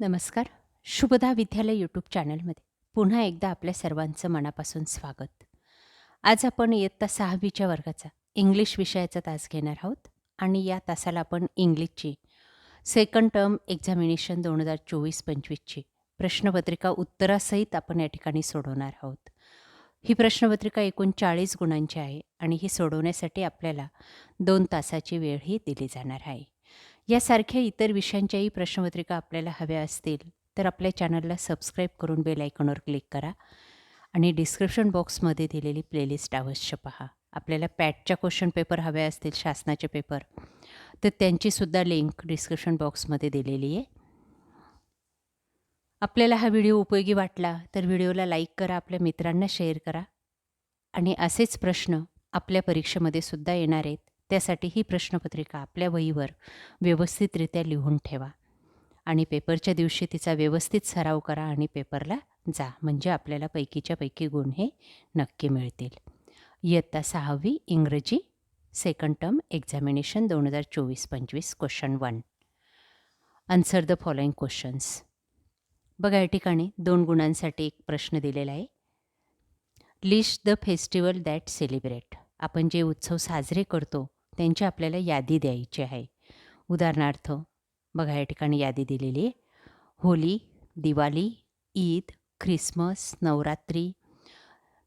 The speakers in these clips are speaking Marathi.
नमस्कार. शुभदा विद्यालय यूट्यूब चॅनलमध्ये पुन्हा एकदा आपल्या सर्वांचं मनापासून स्वागत. आज आपण इयत्ता सहावीच्या वर्गाचा इंग्लिश विषयाचा तास घेणार आहोत आणि या तासाला आपण इंग्लिशची सेकंड टर्म एक्झामिनेशन दोन हजार चोवीस पंचवीसची प्रश्नपत्रिका उत्तरासहित आपण या ठिकाणी सोडवणार आहोत. ही प्रश्नपत्रिका एकूण चाळीस गुणांची आहे आणि ही सोडवण्यासाठी आपल्याला दोन तासाची वेळही दिली जाणार आहे. यासारख्या इतर विषयांच्याही प्रश्नपत्रिका आपल्याला हव्या असतील तर आपल्या चॅनलला सबस्क्राईब करून बेल आयकॉनवर क्लिक करा आणि डिस्क्रिप्शन बॉक्समध्ये दिलेली प्लेलिस्ट अवश्य पहा. आपल्याला पॅटच्या क्वेश्चन पेपर हव्या असतील शासनाचे पेपर तर त्यांचीसुद्धा लिंक डिस्क्रिप्शन बॉक्समध्ये दिलेली आहे. आपल्याला हा व्हिडिओ उपयोगी वाटला तर व्हिडिओला लाईक करा आपल्या मित्रांना शेअर करा आणि असेच प्रश्न आपल्या परीक्षेमध्ये सुद्धा येणार आहेत. त्यासाठी ही प्रश्नपत्रिका आपल्या वहीवर व्यवस्थितरित्या लिहून ठेवा आणि पेपरच्या दिवशी तिचा व्यवस्थित सराव करा आणि पेपरला जा म्हणजे आपल्याला पैकीच्या पैकी गुण हे नक्की मिळतील. इयत्ता सहावी इंग्रजी सेकंड टर्म एक्झामिनेशन दोन हजार चोवीस पंचवीस question one answer the following questions बघा या ठिकाणी दोन गुणांसाठी एक प्रश्न दिलेला आहे. List the festival that celebrate आपण जे उत्सव साजरे करतो त्यांची आपल्याला यादी द्यायची आहे. उदाहरणार्थ बघा या ठिकाणी यादी दिलेली आहे. होली दिवाळी ईद ख्रिसमस नवरात्री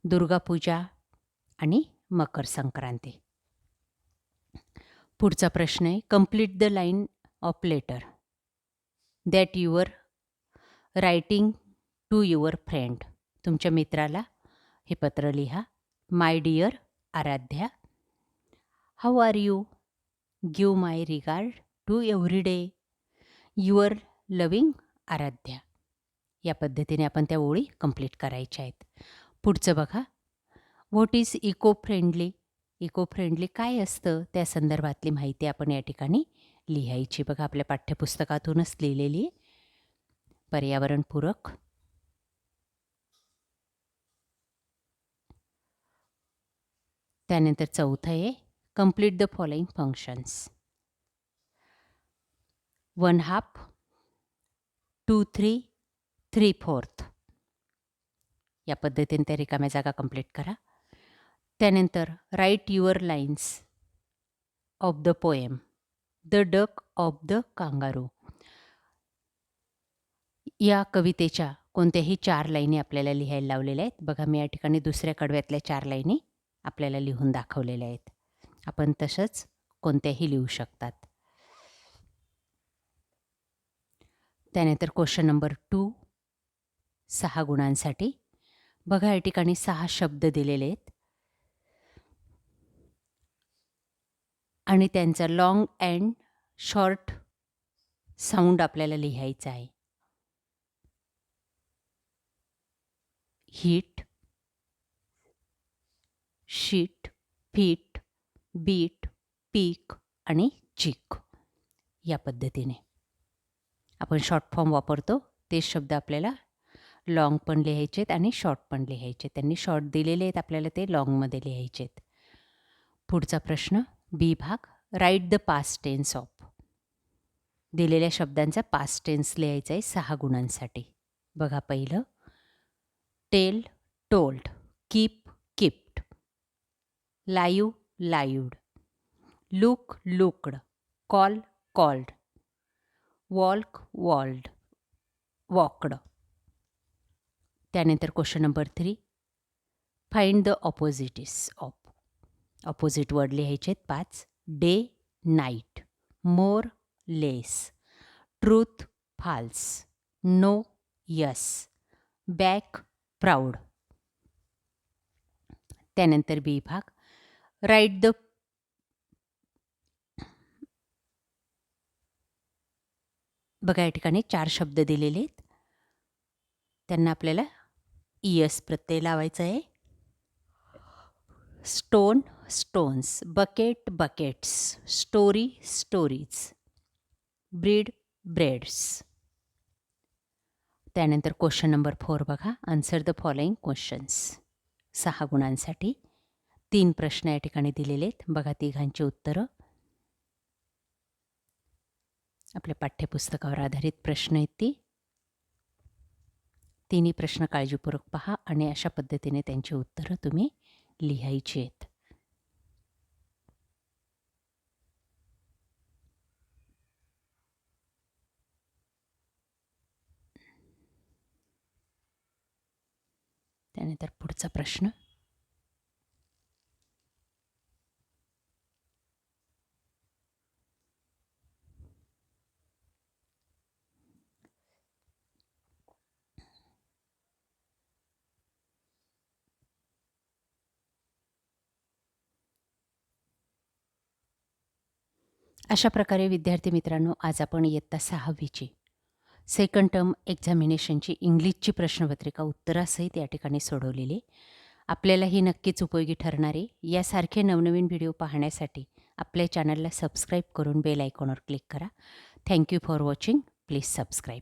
दुर्गापूजा आणि मकर संक्रांती. पुढचा प्रश्न आहे complete the line of letter that your writing to your friend तुमच्या मित्राला हे पत्र लिहा. My dear Aaradhya how are you give my regard to every day your loving Aaradhya या पद्धतीने आपण त्या ओळी कंप्लीट करायच्या आहेत. पुढचं बघा. What is eco friendly eco friendly काय असतं? त्या संदर्भातली माहिती आपण या ठिकाणी लिहायची. बघा आपल्या पाठ्यपुस्तकातूनच लिहिलेली आहे. पर्यावरणपूरक. त्यानंतर चौथं आहे. Complete the following functions one half two three three fourth या पद्धतीने त्या रिकाम्या जागा कंप्लीट करा. त्यानंतर write your lines of the poem the duck of the kangaroo या कवितेच्या कोणत्याही चार लाईनी आपल्याला लिहायला लावलेल्या आहेत. बघा मी या ठिकाणी दुसऱ्या कडव्यातल्या चार लाईनी आपल्याला लिहून दाखवलेल्या आहेत. आपण तसंच कोणत्याही लिहू शकतात. त्यानंतर क्वेश्चन नंबर टू सहा गुणांसाठी बघा या ठिकाणी सहा शब्द दिलेले आहेत. आणि त्यांचा लाँग अँड शॉर्ट साऊंड आपल्याला लिहायचा आहे. Heat sheet feet beat peak आणि चिक या पद्धतीने. आपण शॉर्ट फॉर्म वापरतो. ते शब्द आपल्याला लॉंग पण लिहायचे आहेत आणि शॉर्ट पण लिहायचे त्यांनी शॉर्ट दिलेले आहेत आपल्याला ते लॉंगमध्ये लिहायचे आहेत पुढचा प्रश्न बी भाग write the past tense of दिलेल्या शब्दांचा पास्ट टेन्स लिहायचा आहे सहा गुणांसाठी. बघा पहिलं. Tell told keep kept live lived look looked. Call called. Walk walled. Walked. त्यानंतर question number three. Find the opposites of. Opposite word लिहायचे आहेत पाच. Day night. More less. Truth false. No yes. Back proud. त्यानंतर बी भाग. राईट द बघा या ठिकाणी चार शब्द दिलेले आहेत त्यांना आपल्याला इयस प्रत्यय लावायचा आहे. Stone stones bucket buckets story stories breed breads त्यानंतर क्वेश्चन नंबर फोर बघा. आन्सर द फॉलोइंग क्वेश्चन्स सहा गुणांसाठी. तीन प्रश्न या ठिकाणी दिलेले आहेत. बघा तिघांची उत्तरं. आपल्या पाठ्यपुस्तकावर आधारित प्रश्न आहेत ती. तिन्ही प्रश्न काळजीपूर्वक पहा आणि अशा पद्धतीने त्यांची उत्तरं तुम्ही लिहायची आहेत. त्यानंतर पुढचा प्रश्न. अशा प्रकारे विद्यार्थी मित्रांनो आज आपण इयत्ता सहावीची सेकंड टर्म एक्झामिनेशनची इंग्लिशची प्रश्नपत्रिका उत्तरासहित या ठिकाणी सोडवलेली. आपल्याला ही नक्कीच उपयोगी ठरणारे यासारखे नवनवीन व्हिडिओ पाहण्यासाठी आपल्या चॅनलला सबस्क्राईब करून बेल आयकॉनवर क्लिक करा. Thank you for watching please subscribe